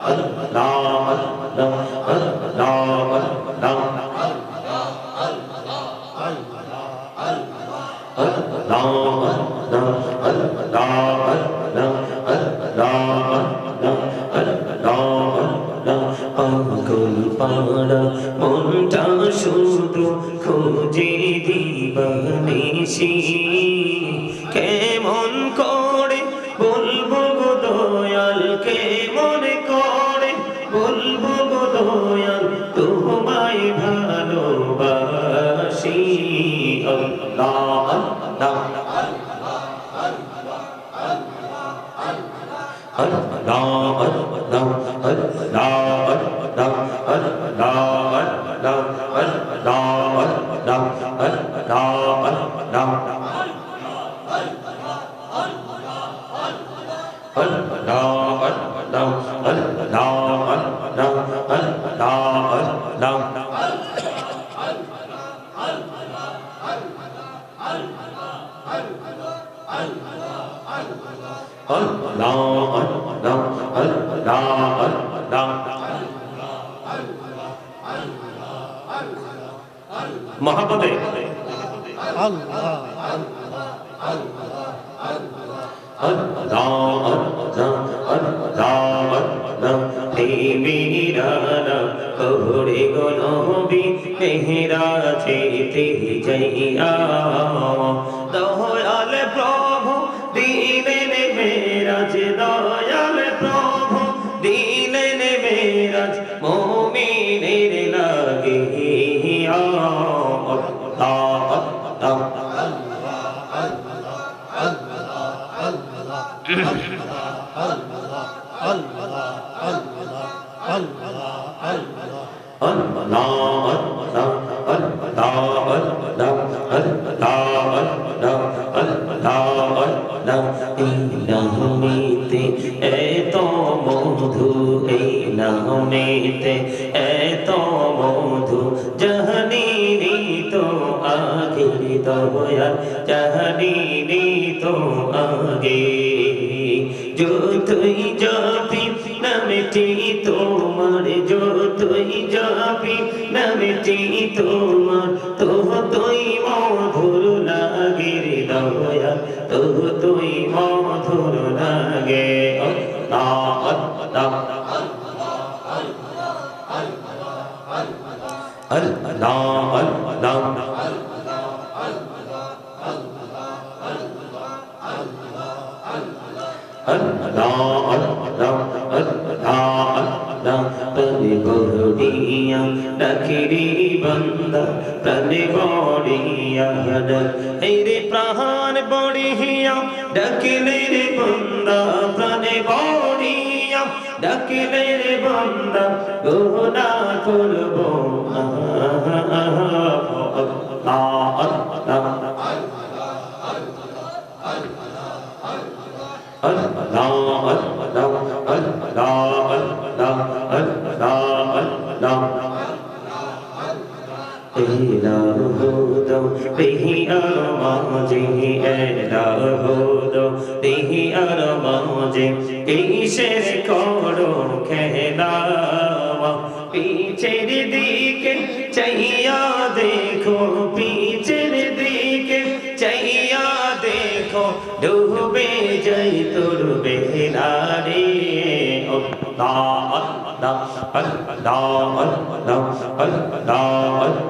அது நாம் شيء الله আল্লাহ আল্লাহ আল্লাহ আল্লাহ মহাপদে। আল্লাহ কবরে গনবি মেহরা যেতে যাইয়া দহরাল প্র আল্লাহ আল্লাহ জাহানি তো আগে। যতই যাবি নামেটি তোমার, যতই যাবি নামেটি তোমার তো মধুর লাগে রে দয়া তো তুই মধুর লাগে আল্লাহ। ডাকিরি বন্দা প্রাণে বড়িয়া রে প্রাণ বড়িয়া ডাকিলে রে বন্দা প্রাণে বড়িয়া ডাকিলে রে বন্দা গোনা করব আল্লাহ আল্লাহ তেহি আর মাঝে এলার হোদ তেহি আর মাঝে কিসের করো খেলা পিছের দিকে চাইয়া দেখো পিছের দিকে চাইয়া দেখো ডুবে যাই তোর বেলারে Allah Allah Allah Allah Allah Allah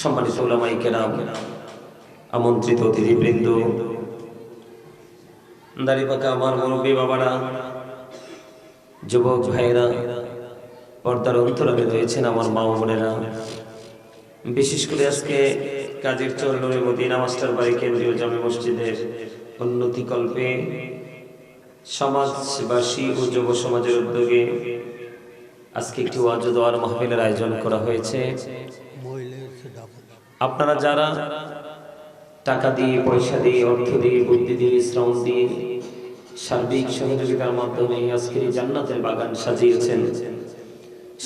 সম্মানিত ওলামাই কেরাম, আমন্ত্রিত অতিথিবৃন্দ দাড়ি পাকা আমার মুরব্বী বাবারা, যুবক ভাইরা পর্দার অন্তরালে রয়েছেন আমার মা বোনেরা। বিশেষ করে আজকে কাজের চরণের মদিনা মাস্টার বাড়ি কেন্দ্রীয় জামে মসজিদের উন্নতি কল্পে সমাজবাসী ও যুব সমাজের উদ্যোগে আজকে একটি ওয়াজ দোয়ার মাহফিলের আয়োজন করা হয়েছে। আপনারা যারা টাকা দিয়ে পয়সা দিয়ে অর্থ দিয়ে বুদ্ধি দিয়ে শ্রম দিয়ে সার্বিক সহযোগিতার মাধ্যমে আজকের জান্নাতের বাগান সাজিয়েছেন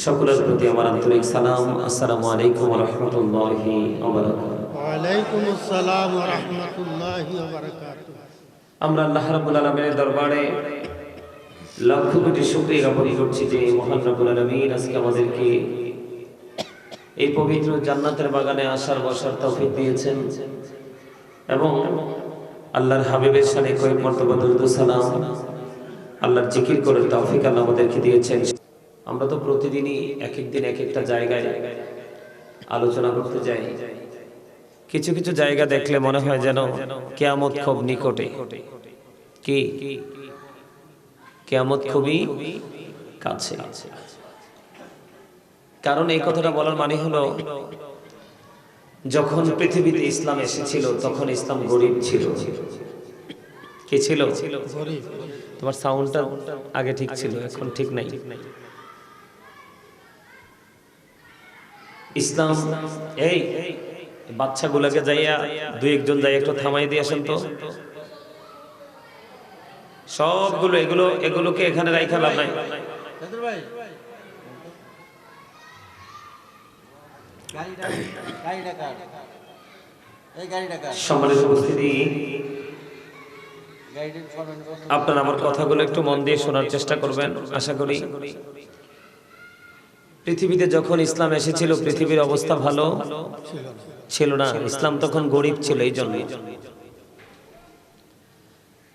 সকলের প্রতি আমার আন্তরিক সালাম। আসসালামু আলাইকুম রহমতুল্লাহি ওয়ালাইকুম আসসালাম ওয়া রাহমাতুল্লাহি ওয়া বারাকাতুহু। আমরা আল্লাহ রাব্বুল আলামিনের দরবারে লক্ষ কোটি শুকরিয়া জ্ঞাপন করছি যে মহান রাব্বুল আলামিন আজকে আমাদেরকে এই পবিত্র জান্নাতের বাগানে আসার বসার তফিক দিয়েছেন। এবং আল্লাহর হাবিবের সাথে কয়েক মর্তবা দরুদ সালাম। আল্লাহর জিকির করে তৌফিক আল্লাহ আমাদেরকে দিয়েছেন। আমরা তো প্রতিদিনই এক এক দিন এক একটা জায়গায় আলোচনা করতে যাই। কিছু কিছু জায়গা দেখলে মনে হয় যেন কেয়ামত খুব নিকটে। কি? কেয়ামত খুবই কাছে। কারণ এই কথাটা বলার মানে হলো যখন পৃথিবীতে ইসলাম এসেছিল তখন ইসলাম গরিব ছিল। কি ছিল? তোমার সাউন্ডটা আগে ঠিক ছিল এখন ঠিক নাই। ইসলাম এই বাচ্চাগুলোকে যাইয়া দুই একজন যাই একটু থামাই দিয়ে আসেন তো। সবগুলো এগুলো এগুলোকে এখানে রাইখা লাভ নাই। ভাই গাড়িটা গাড়িটা কার এই গাড়িটা কার সম্মানিত উপস্থিতি। আপনারা আমার কথাগুলো একটু মন দিয়ে শোনার চেষ্টা করবেন আশা করি। পৃথিবীতে যখন ইসলাম এসেছিল পৃথিবীর অবস্থা ভালো ছিল না। ইসলাম তখন গরিব ছিল এই জন্য।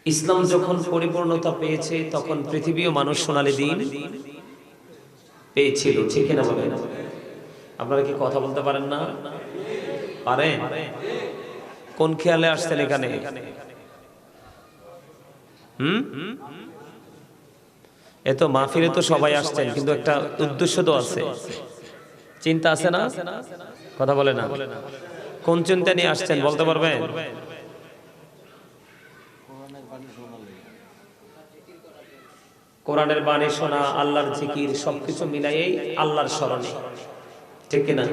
ইসলাম যখন পরিপূর্ণতা পেয়েছে তখন পৃথিবীও মানুষ সোনালী দিন পেয়েছিল ঠিক না বলেন? আপনারা কি কথা বলতে পারেন না? পারে কোন খেয়ালে আসছেন এখানে? হুম? এ তো মাহফিলে তো সবাই আসছেন, কিন্তু একটা উদ্দেশ্য তো আছে। চিন্তা আছে না? কথা বলে না। কোন চিন্তা নিয়ে আসছেন, বলতে পারবেন? কোরআনের বাণী শোনা, আল্লাহর জিকির, সবকিছু মিলাইয়েই আল্লাহর স্মরণে। ঠিক কিনা?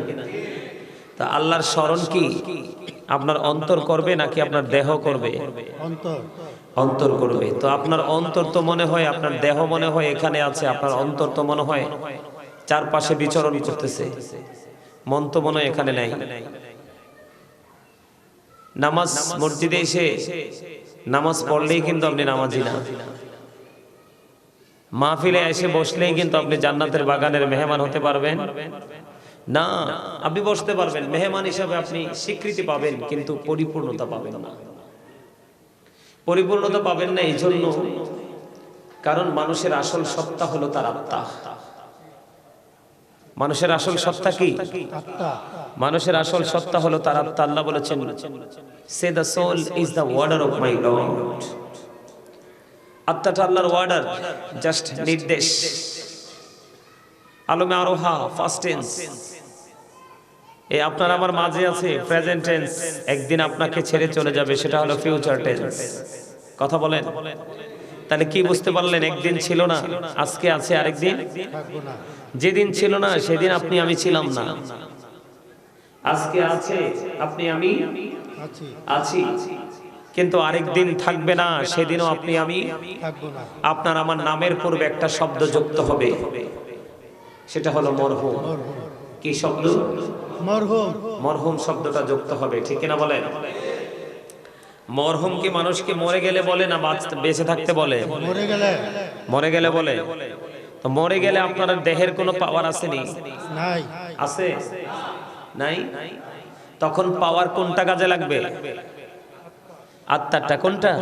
তা আল্লাহর স্মরণ কি আপনার অন্তর করবে নাকি আপনার দেহ করবে? অন্তর। করবে। তো আপনার অন্তর তো মনে হয় আপনার দেহ মনে হয় এখানে আছে আপনার অন্তর তো মনে হয় চারপাশে বিচরণ করতেছে। মন তো মনে হয় এখানে নাই। নামাজ মসজিদে এসে নামাজ পড়লেই কিন্তু আপনি নামাজি না। মাহফিলে এসে বসলেই কিন্তু আপনি জান্নাতের বাগানের মেহমান হতে পারবেন। না আপনি বসতে পারবেন মেহমান হিসাবে আপনি স্বীকৃতি পাবেন কিন্তু পরিপূর্ণতা পাবেন না। পরিপূর্ণতা পাবেন না এই জন্য কারণ মানুষের আসল সত্তা হলো তার আত্মা। মানুষের আসল সত্তা কি? মানুষের আসল সত্তা হলো তার আত্মা আল্লাহ বলেছেন সে the soul is the order of my lord আত্মাটা আল্লাহর ওয়ার্ডার জাস্ট নির্দেশ। আলমে আরোহা ফার্স্ট টেন্স এই আপনার আমার মাঝে আছে প্রেজেন্ট টেন্স একদিন আপনাকে ছেড়ে চলে যাবে সেটা হলো ফিউচার টেন্স কথা বলেন। তাহলে কি বুঝতে পারলেন একদিন ছিল না আজকে আছে আরেকদিন? থাকব না যেদিন ছিল না সেদিন আপনি আমি ছিলাম না। আজকে আছে আপনি আমি আছি। আছি। কিন্তু আরেকদিন থাকবে না সেদিনও আপনি আমি থাকব না। আপনার আমার নামের পূর্বে একটা শব্দ যুক্ত হবে। সেটা হলো মরহুম। কি শব্দ? মরহুম। শব্দটা যুক্ত হবে ঠিক কিনা বলেন? মরহুম কি মানুষকে মরে গেলে বলে না বেঁচে থাকতে বলে? মরে গেলে। বলে। তো মরে গেলে আপনার দেহের কোনো পাওয়ার আসেনি? নাই। আছে? নাই? তখন পাওয়ার কোনটা কাজে লাগবে? আত্মারটা কোনটা?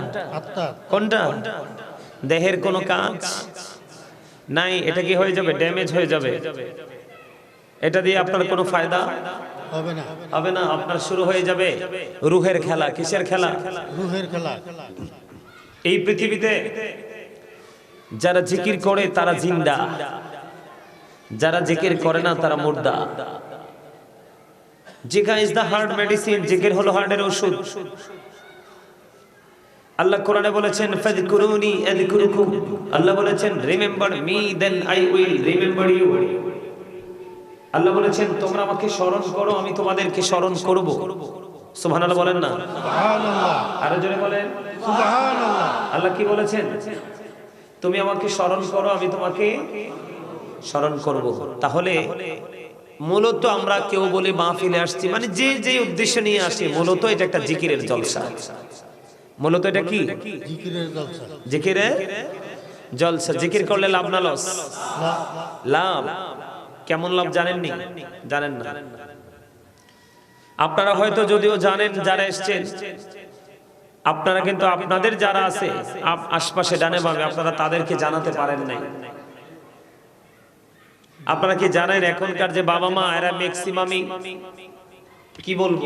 কোনটা? দেহের কোনো কাজ? নাই এটা কি হয়ে যাবে? ড্যামেজ হয়ে যাবে। এটা দিয়ে আপনার কোনো ফায়দা? হবে না। হবে না আপনার শুরু হয়ে যাবে। রুহের খেলা কিসের খেলা? রুহের খেলা। এই পৃথিবীতে যারা জিকির করে তারা জিন্দা। যারা জিকির করে না তারা মুর্দা। জিকা ইজ দা হার্ট মেডিসিন জিকির হলো হার্টের ওষুধ। আল্লাহ কোরআনে বলেছেন ফাযকুরুনি আযকুরুকুম। আল্লাহ বলেছেন remember me then I will remember you. Allah বলেছেন তোমরা আমাকে স্মরণ করো আমি তোমাদেরকে স্মরণ করব। সুবহানাল্লাহ বলেন না? সুবহানাল্লাহ। আরও জোরে বলেন। সুবহানাল্লাহ। আল্লাহ কি বলেছেন? তুমি আমাকে স্মরণ করো আমি তোমাকে স্মরণ করব। তাহলে মূলত আমরা কেউ বলে মাহফিলে আসছি মানে যে যে উদ্দেশ্য নিয়ে আসি মূলত এটা একটা জিকিরের জলসা। মূলত এটা কি? জিকিরের জলসা। জিকিরে জলসা। জিকির করলে লাভ না লস? লাভ। কেমন লাভ জানেননি? জানেন না। আপনারা হয়তো যদিও জানেন যারা এসছেন আপনারা কিন্তু আপনাদের যারা আছে আশপাশে ডানে বামে আপনারা তাদেরকে জানাতে পারেন নাই। আপনারা কি জানেন এখনকার যে বাবা মা এরা ম্যাক্সিমামই কি বলব?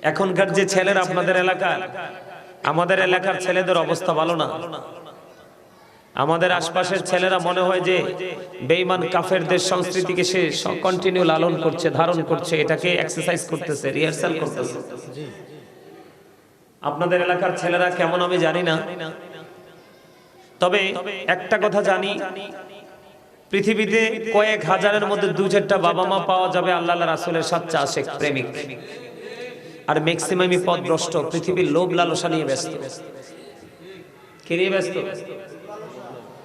এখনকার যে ছেলের আপনাদের এলাকার আমাদের এলাকার ছেলেদের অবস্থা ভালো না। আমাদের আশপাশের ছেলেরা মনে হয় যে বেঈমান কাফেরদের সংস্কৃতিকে সে কন্টিনিউ লালন করছে ধারণ করছে এটাকে এক্সারসাইজ করতেছে রিহার্সাল করতেছে। আপনাদের এলাকার ছেলেরা কেমন আমি জানি না। তবে একটা কথা জানি পৃথিবীতে কয়েক হাজারের মধ্যে দু চারটা বাবা মা পাওয়া যাবে আল্লাহ রাসুলের সাচ্চা আশেক প্রেমিক। আর ম্যাক্সিমামই পথভ্রষ্ট পৃথিবীর লোভ লালসা নিয়ে ব্যস্ত। কে নিয়ে ব্যস্ত?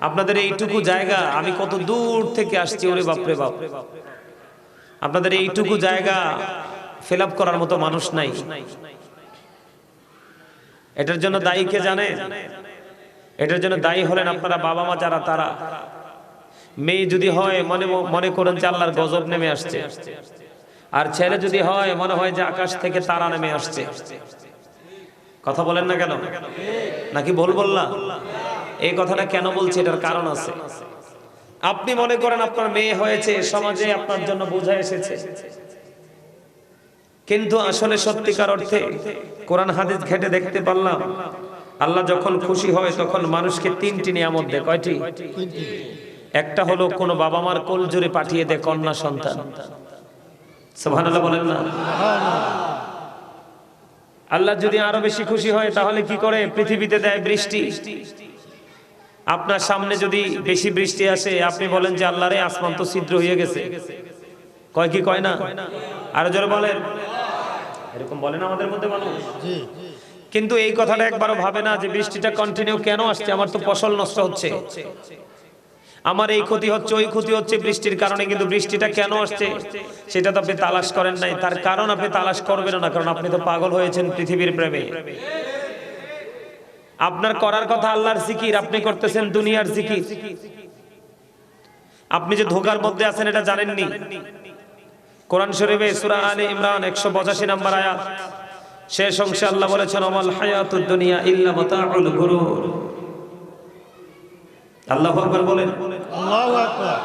আপনাদের এইটুকু জায়গা আমি কত দূর থেকে আসছি ওরে বাপরে বাপ। আপনাদের এইটুকু জায়গা ফিল করার মতো মানুষ নাই। এটার জন্য দায়ী কে জানে? এটার জন্য দায়ী হলেন আপনারা বাবা মা যারা তারা। মেয়ে যদি হয় মনে মনে করেন যে আল্লাহর গজব নেমে আসছে। আর ছেলে যদি হয় মনে হয় যে আকাশ থেকে তারা নেমে আসছে। কথা বলেন না কেন? নাকি বল বললা এই কথাটা কেন বলছি? এটার কারণ আছে। আপনি মনে করেন আপনার মেয়ে হয়েছে সমাজে আপনার জন্য বোঝা এসেছে। কিন্তু আসলে সত্যিকার অর্থে কোরআন হাদিস ঘেটে দেখতে পারলাম, আল্লাহ যখন খুশি হয় তখন মানুষকে তিনটি নিয়ামত দেয়। কয়টি? একটা হলো কোনো বাবা মার কোল জুড়ে পাঠিয়ে দেয় কন্যা সন্তান। সুবহানাল্লাহ বলেন না? আল্লাহ যদি আরও বেশি খুশি হয় তাহলে কি করে? পৃথিবীতে দেয় বৃষ্টি। আপনার সামনে যদি বেশি বৃষ্টি আসে আপনি বলেন যে আল্লাহ রে আসমান তো ছিদ্র হয়ে গেছে। কয় কি কয় না? আরও জোরে বলেন। এরকম বলেন আমাদের মধ্যে মানুষ। কিন্তু এই কথাটা একবারও ভাবে না যে বৃষ্টিটা কন্টিনিউ কেন আসছে? আমার তো ফসল নষ্ট হচ্ছে। আমার এই ক্ষতি হচ্ছে ওই ক্ষতি হচ্ছে বৃষ্টির কারণে কিন্তু বৃষ্টিটা কেন আসছে? সেটা তো আপনি তালাশ করেন নাই। তার কারণ আপনি তালাশ করবেন না কারণ আপনি তো পাগল হয়েছেন পৃথিবীর প্রেমে। আপনার করার কথা আল্লাহর জিকির আপনি করতেছেন দুনিয়ার জিকির। আপনি যে ধোকার মধ্যে আছেন এটা জানেননি। কোরআন শরীফে সূরা আলে ইমরান 185 নম্বর আয়াত। শেষ অংশে আল্লাহ বলেছেন আমাল হায়াতুদ দুনিয়া ইল্লা মাতাউল গুরুর। আল্লাহু আকবার বলেন। আল্লাহু আকবার।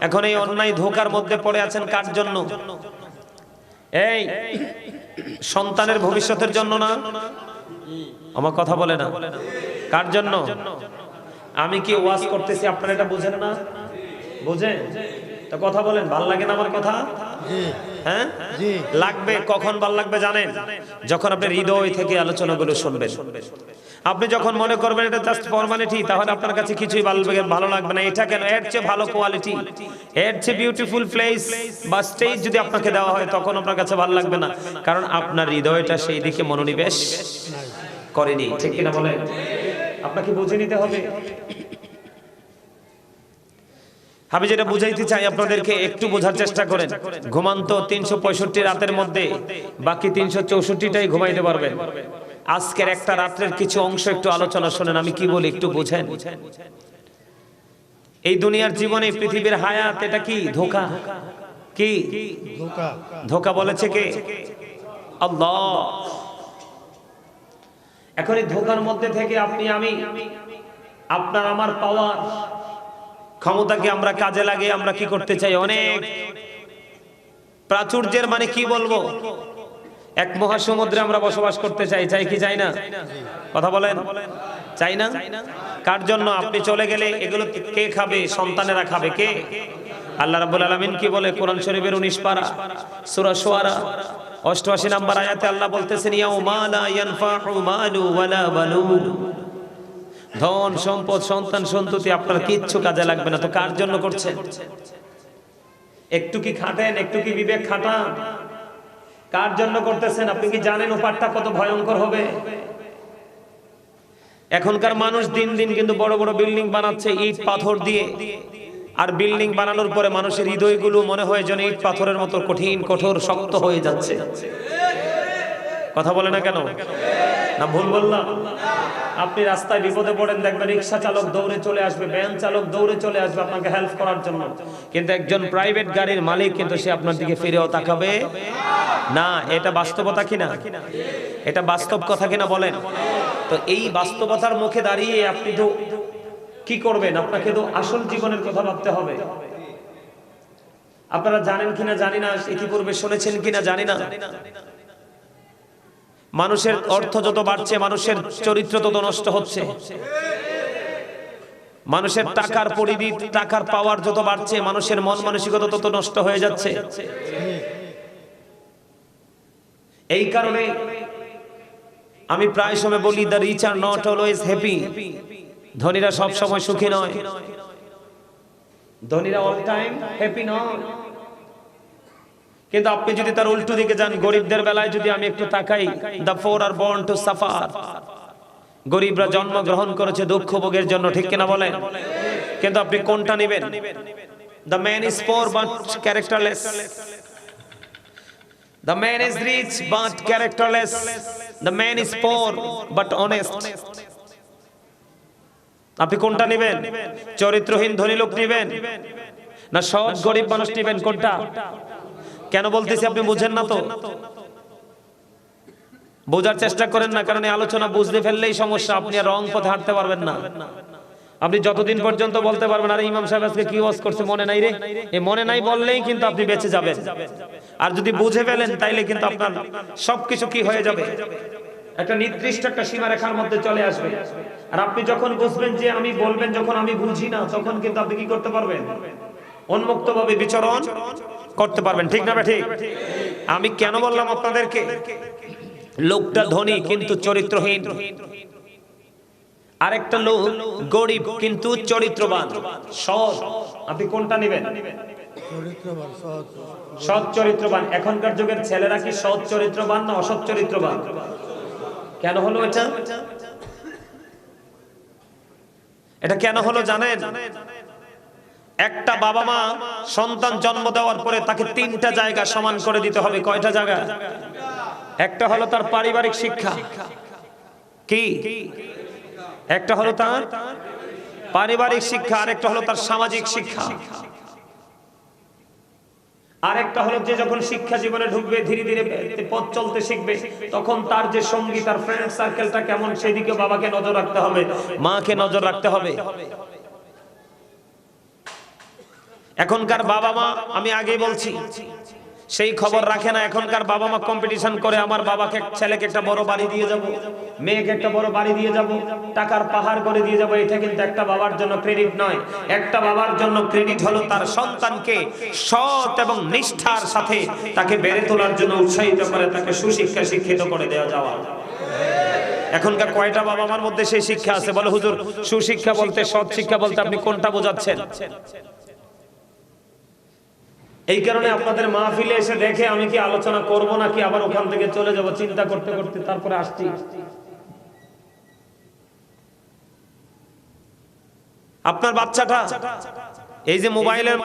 এখন এই অন্যায় ধোকার মধ্যে পড়ে আছেন কার জন্য? এই সন্তানের ভবিষ্যতের জন্য না? আমার কথা বলে না। কার জন্য? আমি কি ওয়াজ করতেছি, আপনারা এটা বুঝেন না? বুঝেন? তো কথা বলেন, ভালো লাগে না আমার কথা? হ্যাঁ? লাগবে, কখন ভালো লাগবে জানেন? যখন আপনি হৃদয় থেকে আলোচনাগুলো শুনবেন। আপনি যখন মনে করবেন এটা জাস্ট ফর্মালিটি তাহলে আপনার কাছে কিছুই ভালো লাগবে ভালো লাগবে না। এটা কেন? এর চেয়ে ভালো কোয়ালিটি এর চেয়ে বিউটিফুল প্লেস বা স্টেজ যদি আপনাকে দেওয়া হয়, তখন আপনার কাছে ভালো লাগবে না। কারণ আপনার হৃদয়টা সেই দিকে মনোনিবেশ। করেনি। ঠিক কিনা বলেন? আপনাকে বুঝে নিতে হবে। আমি যেটা বুঝাইতে চাই আপনাদেরকে একটু বোঝার চেষ্টা করেন। ঘুমান্ত তিনশো পঁয়ষট্টি রাতের মধ্যে বাকি তিনশো চৌষট্টিটাই ঘুমাইতে পারবেন। আজকের একটা রাত্রের কিছু অংশ একটু আলোচনা শোনেন আমি কি বলি একটু বোঝেন। এই দুনিয়ার জীবনে পৃথিবীর হায়াত এটা কি? ধোকা? কি? ধোকা। ধোকা বলেছে কে? আল্লাহ। এখন এই ধোকার মধ্যে থেকে আপনি, আমি, আপনার আমার পাওয়ার ক্ষমতাকে আমরা কাজে লাগে আমরা কি করতে চাই? অনেক প্রাচুর্যের মানে কি বলব? এক মহাসমুদ্রে আমরা বসবাস করতে চাই চাই কি চাই না? কথা বলেন। চাই না? কার জন্য? আপনি চলে গেলে এগুলো কে খাবে? সন্তানেরা খাবে কে? আল্লাহ রাব্বুল আলামিন কি বলে? কোরআন শরীফের 19 পারা, সূরা শুআরা অষ্টআশি নাম্বার আয়াতে আল্লাহ বলতেছেন ধন, সম্পদ, সন্তান, সন্ততি আপনার কিচ্ছু কাজে লাগবে না। তো কার জন্য করছেন? একটু কি খাটেন, একটু কি বিবেক খাটান? কার জন্য করতেছেন? আপনি কি জানেন ওপারটা কত ভয়ঙ্কর হবে? এখনকার মানুষ দিন দিন কিন্তু বড় বড় বিল্ডিং বানাচ্ছে, ইট পাথর দিয়ে। আর বিল্ডিং বানানোর পরে মানুষের হৃদয়গুলো মনে হয় যেন ইট পাথরের মতো কঠিন, কঠোর, শক্ত হয়ে যাচ্ছে। কথা বলে না কেন? না ভুল বললাম। আপনি রাস্তায় বিপদে পড়েন, দেখবেন রিক্সা চালক দৌড়ে চলে আসবে, ভ্যান চালক দৌড়ে চলে আসবে আপনাকে হেল্প করার জন্য। কিন্তু একজন প্রাইভেট গাড়ির মালিক কিন্তু সে আপনার দিকে ফিরেও তাকাবে না। এটা বাস্তবতা কিনা? এটা বাস্তব কথা কিনা বলেন? তো এই বাস্তবতার মুখে দাঁড়িয়ে আপনি তো কি করবেন? আপনাকে তো আসল জীবনের কথা ভাবতে হবে। আপনারা জানেন কিনা জানি না, ইতিপূর্বে শুনেছেন কিনা জানি না। মানুষের অর্থ যত বাড়ছে, মানুষের চরিত্র তত নষ্ট হচ্ছে। মানুষের টাকার পরিধি টাকার পাওয়ার যত বাড়ছে, মানুষের মন মানসিকতা তত নষ্ট হয়ে যাচ্ছে। এই কারণে আমি প্রায় সময় বলি the rich are not always happy ধনীরা সব সময় সুখী নয়। ধনীরা অল টাইম হ্যাপি নয় কিন্তু আপনি যদি তার উল্টো দিকে যান, গরিবদের বেলায় যদি আমি একটু তাকাই the poor are born to suffer গরিবরা জন্মগ্রহণ করেছে দুঃখ ভোগের জন্য, ঠিক কিনা বলেন? কিন্তু আপনি কোনটা নেবেন? The man is poor but characterless the man is rich but characterless the man is poor but honest আপনি কোনটা নেবেন? চরিত্রহীন ধনী লোক নেবেন? না সৎ গরিব মানুষ নেবেন কোনটা? কেন বলতেছি আপনি বুঝেন না তো? বোঝার চেষ্টা করেন না, কারণ এই আলোচনা বুঝতে ফেললেই সমস্যা। আপনি রং পথে হাঁটতে পারবেন না। আপনি যতদিন পর্যন্ত বলতে পারবেন, আরে ইমাম সাহেব আজকে কি ওয়াজ করছে, মনে নাই রে? এ মনে নাই বললেই কিন্তু আপনি বেঁচে যাবেন। আর যদি বুঝে ফেলেন, তাইলে কিন্তু আপনার সবকিছু কি হয়ে যাবে? একটা নির্দিষ্ট একটা সীমারেখার মধ্যে চলে আসবে। আর আপনি যখন বুঝবেন যে আমি বলবেন যখন আমি বুঝি না তখন কিন্তু আপনি কি করতে পারবেন? উন্মুক্ত ভাবে বিচরণ করতে পারবেন। ঠিক না ঠিক আমি কেন বললাম আপনাদেরকে? লোকটা ধনী কিন্তু চরিত্রহীন। আরেকটা লোক গরিব কিন্তু চরিত্রবান। সৎ। আপনি কোনটা নেবেন? সৎ চরিত্রবান। এখনকার যুগের ছেলেরা কি সৎ চরিত্রবান না অসৎ চরিত্রবান? কেন হলো এটা? এটা কেন হলো জানেন? একটা বাবা মা সন্তান জন্ম দেওয়ার পরে তাকে তিনটা জায়গা সমান করে দিতে হবে। কয়টা জায়গা? একটা হলো তার পারিবারিক শিক্ষা। কি? একটা হলো তার পারিবারিক শিক্ষা আর একটা হলো তার সামাজিক শিক্ষা। আরেকটা হলো যে যখন শিক্ষা জীবনে ঢুকবে, ধীরে ধীরে পথ চলতে শিখবে, তখন তার যে সঙ্গী, তার ফ্রেন্ড সার্কেলটা কেমন সেদিকে বাবাকে নজর রাখতে হবে, মাকে নজর রাখতে হবে। এখনকার বাবা মা আমি আগেই বলছি সেই খবর রাখে না, এখনকার বাবা মা কম্পিটিশন করে, আমার বাবাকে ছেলেকে একটা বড় বাড়ি দিয়ে যাব, মেয়েকে একটা বড় বাড়ি দিয়ে যাব, টাকার পাহাড় করে দিয়ে যাব, এটা কিন্তু একটা বাবার জন্য ক্রেডিট নয়। একটা বাবার জন্য ক্রেডিট হলো তার সন্তানকে সৎ এবং নিষ্ঠার সাথে তাকে বেড়ে তোলার জন্য উৎসাহিত করে, তাকে সুশিক্ষা শিক্ষিত করে দেওয়া যাওয়া। এখনকার কয়টা বাবা মার মধ্যে সেই শিক্ষা আছে? বলে হুজুর, সুশিক্ষা বলতে, সৎ শিক্ষা বলতে আপনি কোনটা বোঝাচ্ছেন? এই কারণে আপনাদের মাহফিলে এসে দেখে আমি কি আলোচনা করব নাকি আবার ওখান থেকে চলে যাব? চিন্তা করতে করতে তারপরে আসছি। আপনার বাচ্চাটা, এই যে মোবাইলের